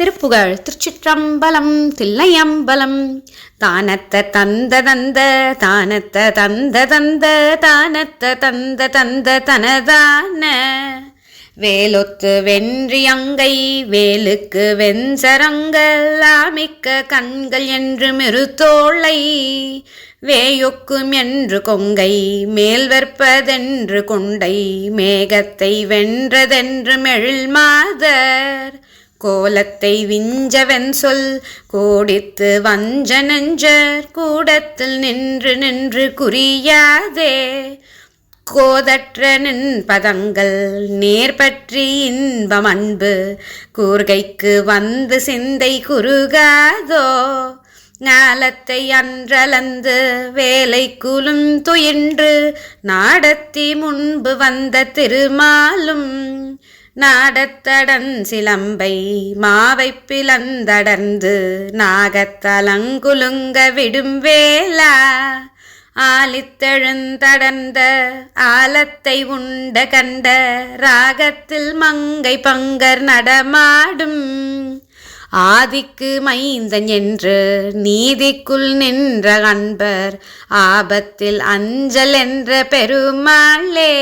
திருப்புகழ் திருச்சிற்றம்பலம் தில்லையம்பலம். தானத்த தந்த தந்த தானத்த தந்த தந்த தானத்த தந்த தந்த தனதான. வேலொத்து வென்றியங்கை வேலுக்கு வெஞ்சரங்கள் ஆமிக்க கண்கள் என்று மிருத்தோளை வேயொக்கும் என்று கொங்கை மேல் வெற்பதென்று கொண்டை. மேகத்தை வென்றதென்று மெழில் மாதர். கோலத்தை விஞ்சவன் சொல் கோடித்து வஞ்ச நெஞ்சர் கூடத்தில் நின்று நின்று குறியாதே. கோதற்ற நின் பதங்கள் நேர்பற்றி இன்பம் அன்பு கூர்கைக்கு வந்து சிந்தை குறுகாதோ. ஞாலத்தை அன்றலந்து வேலை குலுந்துயின்று நாடத்தி முன்பு வந்த திருமாலும் நாடத்தடன் சிலம்பை மாவை பிளந்தடர்ந்து நாகத்தலங்குலுங்க விடும் வேலா ஆலித்தெழுந்தடர்ந்த ஆலத்தை உண்ட கண்ட ராகத்தில் மங்கை பங்கர் நடமாடும். ஆதிக்கு மைந்தன் என்று நீதிக்குள் நின்ற அன்பர் ஆபத்தில் அஞ்சல் என்ற பெருமாளே.